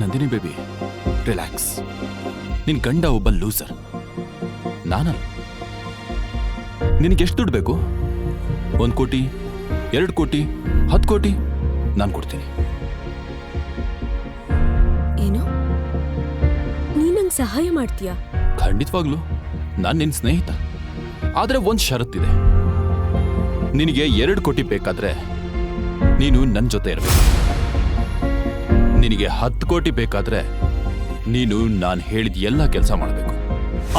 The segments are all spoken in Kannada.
ನಂದಿನಿ ಬೇಬಿ ರಿಲ್ಯಾಕ್ಸ್ ನಿನ್ ಗಂಡ ಒಬ್ಬ ಲೂಸರ್ ನಾನಲ್ಲ. ನಿನಗೆ ಎಷ್ಟು ದುಡ್ಡು ಬೇಕು? ಒಂದು ಕೋಟಿ ಎರಡು ಕೋಟಿ ಹತ್ತು ಕೋಟಿ ನಾನು ಕೊಡ್ತೀನಿ. ಏನು? ನೀ ನಂಗೆ ಸಹಾಯ ಮಾಡ್ತೀಯಾ? ಖಂಡಿತವಾಗ್ಲು. ನಾನು ನಿನ್ನ ಸ್ನೇಹಿತ. ಆದರೆ ಒಂದು ಷರತ್ತಿದೆ. ನಿನಗೆ ಎರಡು ಕೋಟಿ ಬೇಕಾದ್ರೆ ನೀನು ನನ್ನ ಜೊತೆ ಇರಬೇಕು. ನಿನಗೆ ಹತ್ತು ಕೋಟಿ ಬೇಕಾದ್ರೆ ನೀನು ನಾನು ಹೇಳಿದ ಎಲ್ಲ ಕೆಲಸ ಮಾಡಬೇಕು.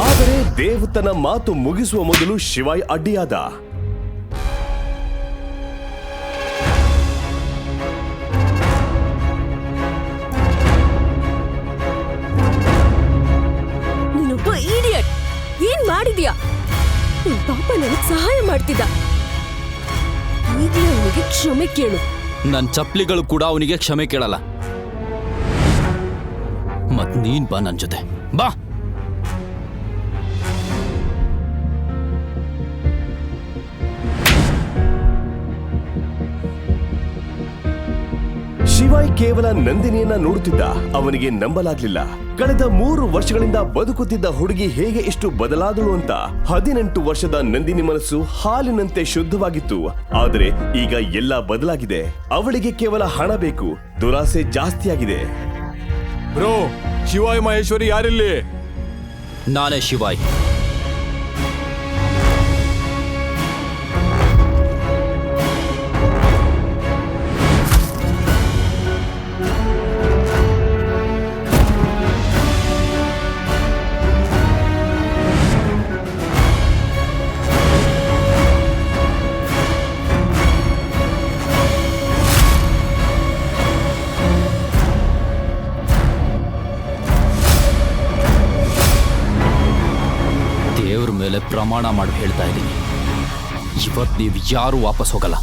ಆದರೆ ದೇವತನ ತನ್ನ ಮಾತು ಮುಗಿಸುವ ಮೊದಲು ಶಿವಾಯ್ ಅಡ್ಡಿಯಾದ. ನೀನೊಬ್ಬ ಏನ್ ಮಾಡಿದ್ಯಾ? ನಿನ್ ಪಾಪ ನನಗ್ ಸಹಾಯ ಮಾಡ್ತಿದ್ದ. ಈಗಲೇ ಅವನಿಗೆ ಕ್ಷಮೆ ಕೇಳು. ನನ್ನ ಚಪ್ಪಲಿಗಳು ಕೂಡ ಅವನಿಗೆ ಕ್ಷಮೆ ಕೇಳಲ್ಲ. ಮತ್ ನೀನ್ ಬಾ ನನ್ ಜೊತೆ. ಬಾ. ಶಿವಾಯ್ ಕೇವಲ ನಂದಿನಿಯನ್ನ ನೋಡುತ್ತಿದ್ದ, ಅವನಿಗೆ ನಂಬಲಾಗ್ಲಿಲ್ಲ. ಕಳೆದ ಮೂರು ವರ್ಷಗಳಿಂದ ಬದುಕುತ್ತಿದ್ದ ಹುಡುಗಿ ಹೇಗೆ ಇಷ್ಟು ಬದಲಾದಳು ಅಂತ ಹದಿನೆಂಟು ವರ್ಷದ ನಂದಿನಿ ಮನಸ್ಸು ಹಾಲಿನಂತೆ ಶುದ್ಧವಾಗಿತ್ತು. ಆದರೆ ಈಗ ಎಲ್ಲ ಬದಲಾಗಿದೆ. ಅವಳಿಗೆ ಕೇವಲ ಹಣ ಬೇಕು, ದುರಾಸೆ ಜಾಸ್ತಿಯಾಗಿದೆ. ಬ್ರೋ ಶಿವಾಯ ಮಹೇಶ್ವರಿ ಯಾರಿಲ್ಲಿ? ನಾನೇ ಶಿವಾಯ್. ಪ್ರಮಾಣ ಮಾಡಿ ಹೇಳ್ತಾ ಇದ್ದೀನಿ. ಇವತ್ ನೀವು ಯಾರು ವಾಪಸ್ ಹೋಗಲ್ಲ.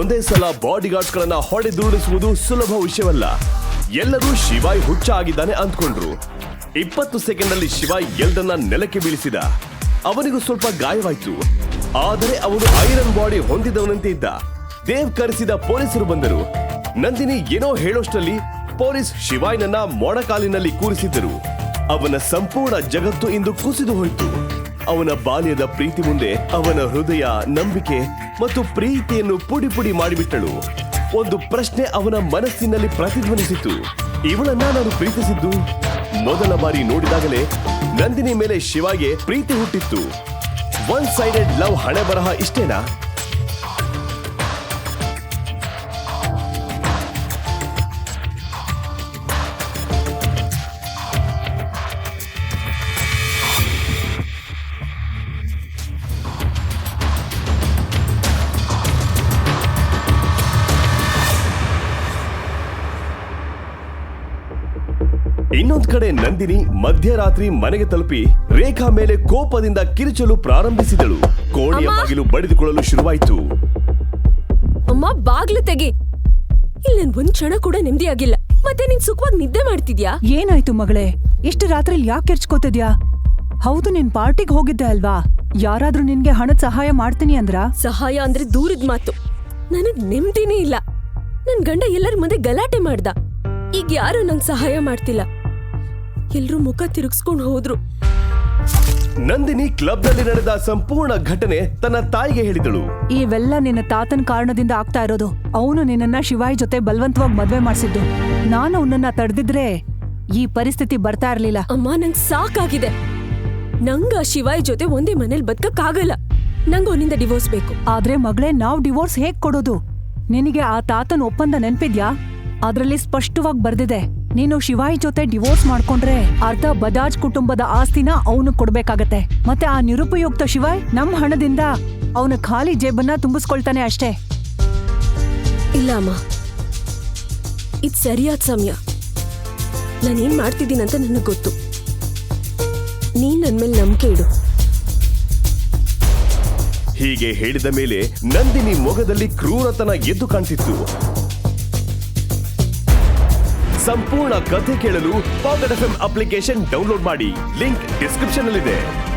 ಒಂದೇ ಸಲ ಬಾಡಿ ಗಳನ್ನ ಹೊಡೆದುರುಳಿಸುವುದು ಸುಲಭ ವಿಷಯವಲ್ಲ. ಎಲ್ಲರೂ ಶಿವಾಯ್ ಹುಚ್ಚ ಆಗಿದ್ದಾನೆ ಅಂದ್ಕೊಂಡ್ರು. ಇಪ್ಪತ್ತು ಸೆಕೆಂಡ್ ಅಲ್ಲಿ ಶಿವ ಎಲ್ಡನ್ನ ನೆಲಕ್ಕೆ ಬೀಳಿಸಿದ. ಅವನಿಗೂ ಸ್ವಲ್ಪ ಗಾಯವಾಯ್ತು. ಆದರೆ ಅವನು ಐರನ್ ಬಾಡಿ ಹೊಂದಿದವನಂತೆ ಇದ್ದ. ದೇವ್ ಕರೆಸಿದ ಪೊಲೀಸರು ಬಂದರು. ನಂದಿನಿ ಏನೋ ಹೇಳೋಷ್ಟರಲ್ಲಿ ಪೊಲೀಸ್ ಶಿವಾಯ್ನನ್ನ ಮೊಣಕಾಲಿನಲ್ಲಿ ಕೂರಿಸಿದ್ದರು. ಅವನ ಸಂಪೂರ್ಣ ಜಗತ್ತು ಇಂದು ಕುಸಿದು ಹೋಯಿತು. ಅವನ ಬಾಲ್ಯದ ಪ್ರೀತಿ ಮುಂದೆ ಅವನ ಹೃದಯ ನಂಬಿಕೆ ಮತ್ತು ಪ್ರೀತಿಯನ್ನು ಪುಡಿ ಪುಡಿ ಮಾಡಿಬಿಟ್ಟಳು. ಒಂದು ಪ್ರಶ್ನೆ ಅವನ ಮನಸ್ಸಿನಲ್ಲಿ ಪ್ರತಿಧ್ವನಿಸಿತು. ಇವಳನ್ನ ನಾನು ಪ್ರೀತಿಸಿದ್ದು ಮೊದಲ ಬಾರಿ ನೋಡಿದಾಗಲೇ ನಂದಿನಿ ಮೇಲೆ ಶಿವಾಗೆ ಪ್ರೀತಿ ಹುಟ್ಟಿತ್ತು. ಒನ್ ಸೈಡೆಡ್ ಲವ್ ಹಣೆ ಬರಹ ಇಷ್ಟೇನಾ? ಇನ್ನೊಂದ್ ಕಡೆ ನಂದಿನಿ ಮಧ್ಯರಾತ್ರಿ ಮನೆಗೆ ತಲುಪಿ ರೇಖಾ ಮೇಲೆ ಕೋಪದಿಂದ ಕಿರುಚಲು ಪ್ರಾರಂಭಿಸಿದಳು. ಕೋಣೆಯ ಅಮ್ಮ! ಬಾಗಿಲು ಬಡಿದುಕೊಳ್ಳಲು ಶುರುವಾಯಿತು. ಅಮ್ಮ ಬಾಗ್ಲು ತೆಗಿ. ಇಲ್ಲಿ ನನ್ ಒಂದ್ ಕ್ಷಣ ಕೂಡ ನೆಮ್ಮದಿಯಾಗಿಲ್ಲ. ಮತ್ತೆ ನೀನ್ ಸುಖವಾಗಿ ನಿದ್ದೆ ಮಾಡ್ತಿದ್ಯಾ? ಏನಾಯ್ತು ಮಗಳೇ? ಇಷ್ಟು ರಾತ್ರಿ ಯಾಕೆ ಕೆರ್ಚ್ಕೋತಿದ್ಯಾ? ಹೌದು ನಿನ್ ಪಾರ್ಟಿಗೆ ಹೋಗಿದ್ದೆ ಅಲ್ವಾ? ಯಾರಾದ್ರೂ ನಿನ್ಗೆ ಹಣದ ಸಹಾಯ ಮಾಡ್ತೀನಿ ಅಂದ್ರ? ಸಹಾಯ ಅಂದ್ರೆ ದೂರದ ಮಾತು. ನನಗ್ ನೆಮ್ಮದಿನೇ ಇಲ್ಲ. ನನ್ ಗಂಡ ಎಲ್ಲರ ಮುಂದೆ ಗಲಾಟೆ ಮಾಡ್ದ. ಈಗ ಯಾರು ನಂಗ್ ಸಹಾಯ ಮಾಡ್ತಿಲ್ಲ. ಎಲ್ರೂ ಮುಖ ತಿರುಗಿಸ್ಕೊಂಡು ಹೋದ್ರು. ನಂದಿನಿ ಕ್ಲಬ್ನಲ್ಲಿ ನಡೆದ ಸಂಪೂರ್ಣ ಘಟನೆ ತನ್ನ ತಾಯಿಗೆ ಹೇಳಿದಳು. ಇವೆಲ್ಲ ನಿನ್ನ ತಾತನ ಕಾರಣದಿಂದ ಆಗ್ತಾ ಇರೋದು. ಅವನು ನಿನ್ನನ್ನ ಶಿವಾಯಿ ಜೊತೆ ಬಲವಂತವಾಗಿ ಮದ್ವೆ ಮಾಡಿಸಿದ್ದು. ನಾನು ಅವನನ್ನ ತಡೆದಿದ್ರೆ ಈ ಪರಿಸ್ಥಿತಿ ಬರ್ತಾ ಇರಲಿಲ್ಲ. ಅಮ್ಮ ನಂಗ್ ಸಾಕಾಗಿದೆ. ನಂಗ ಶಿವಾಯಿ ಶಿವಾಯ್ ಜೊತೆ ಒಂದೇ ಮನೇಲಿ ಬದುಕಕ್ಕಾಗಲ್ಲ. ನಂಗೆ ಅವನಿಂದ ಡಿವೋರ್ಸ್ ಬೇಕು. ಆದ್ರೆ ಮಗಳೇ ನಾವ್ ಡಿವೋರ್ಸ್ ಹೇಗ್ ಕೊಡೋದು? ನಿನಗೆ ಆ ತಾತನ ಒಪ್ಪಂದ ನೆನ್ಪಿದ್ಯಾ? ಅದ್ರಲ್ಲಿ ಸ್ಪಷ್ಟವಾಗಿ ಬರ್ದಿದೆ. ನೀನು ಶಿವಾಯಿ ಜೊತೆ ಡಿವೋರ್ಸ್ ಮಾಡ್ಕೊಂಡ್ರೆ ಅರ್ಧ ಬಜಾಜ್ ಕುಟುಂಬದ ಆಸ್ತಿನ ಅವನು ಕೊಡ್ಬೇಕಾಗತ್ತೆ. ಮತ್ತೆ ಆ ನಿರುಪಯುಕ್ತ ಶಿವಾಯ್ ನಮ್ ಹಣದಿಂದ ಅವನ ಖಾಲಿ ಜೇಬನ್ನ ತುಂಬಿಸ್ಕೊಳ್ತಾನೆ ಅಷ್ಟೇ. ಇಲ್ಲ ಅಮ್ಮ. ಇದು ಸರಿಯಾದ ಸಮಯ. ನಾನೇನ್ ಮಾಡ್ತಿದ್ದೀನಂತ ನನಗೆ ಗೊತ್ತು. ನೀನ್ ನನ್ ಮೇಲೆ ನಂಬಿಕೆ ಇಡು. ಹೀಗೆ ಹೇಳಿದ ಮೇಲೆ ನಂದಿನಿ ಮೊಗದಲ್ಲಿ ಕ್ರೂರತನ ಎದ್ದು ಕಾಣ್ತಿತ್ತು. ಸಂಪೂರ್ಣ ಕಥೆ ಕೇಳಲು ಪಾಕೆಟ್ ಎಫ್ ಅಪ್ಲಿಕೇಶನ್ ಡೌನ್ಲೋಡ್ ಮಾಡಿ. ಲಿಂಕ್ ಡಿಸ್ಕ್ರಿಪ್ಷನ್ ನಲ್ಲಿದೆ.